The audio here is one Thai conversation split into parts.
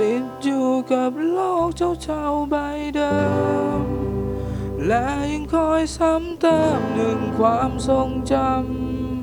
ติดอยู่กับโลกเจ้าเจ้าๆใบเดิม และยังคอยซ้ำเติมหนึ่งความทรงจ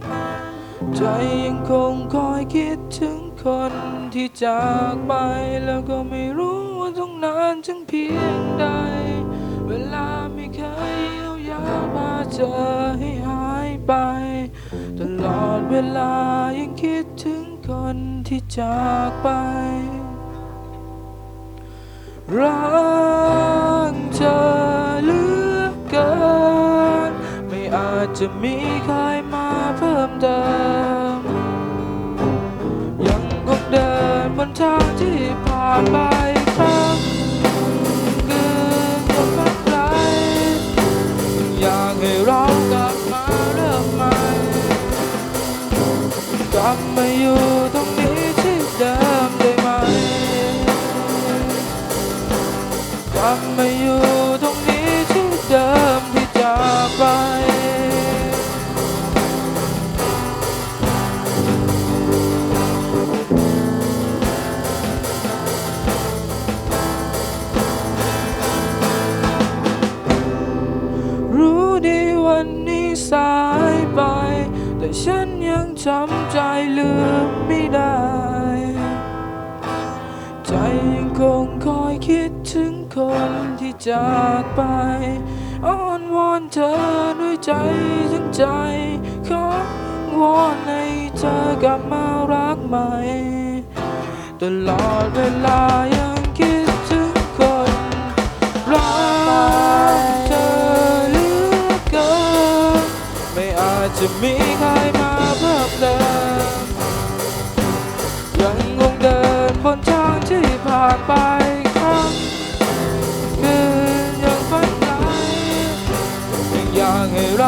ำ ใจยังคงคอยคิดถึงคนที่จากไปแล้วก็ไม่รู้ว่าต้องนานถึงเพียงใด เวลาไม่เคยเยียวยามาเจอให้หายไป ตลอดเวลายังคิดถึงคนที่จากไป รักเธอเหลือเกิน ไม่อาจจะมีใครมาเพิ่มเติม ยังคงเดินบนทางที่ผ่านไปครั้งคืนยังไม่ไกลอยากให้เรากลับมาเริ่มใหม่กลับมาอยู่ตรงนี้ที่เดิม ลับมาอยู่ตรงนี้ที่เดิมที่จากไป รู้ดีวันนี้สายไป แต่ฉันยังจำใจลืมไม่ได้ จากไป อ้อนวอนเธอด้วยใจทั้งใจ ขอวอนให้เธอกลับมารักใหม่ ตลอดเวลายังคิดถึงคนรักเธอเหลือเกินไม่อาจจะมีใครมาเพิ่มเติมยังคงเดินบนทางที่ผ่านไป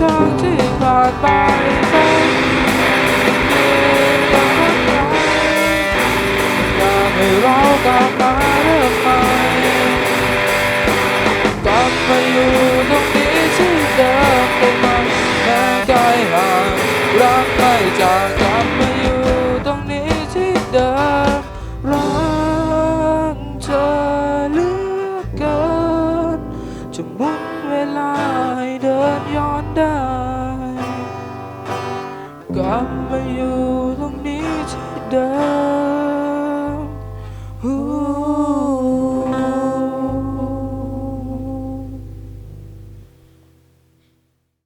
ทางที่ผ่านไปครั้งยังฝันอยากให้เรากลับมาเริ่มใหม่กลับมาอยู่ตรงนี้ที่เดิมได้ไหมแม้ไกลห่างรักไม่จากกลับมาอยู่ตรงนี้ที่เดิมรักเธอเหลือเกินจะมุนเกลับมาอยู่ตรงนี้ที่เดิม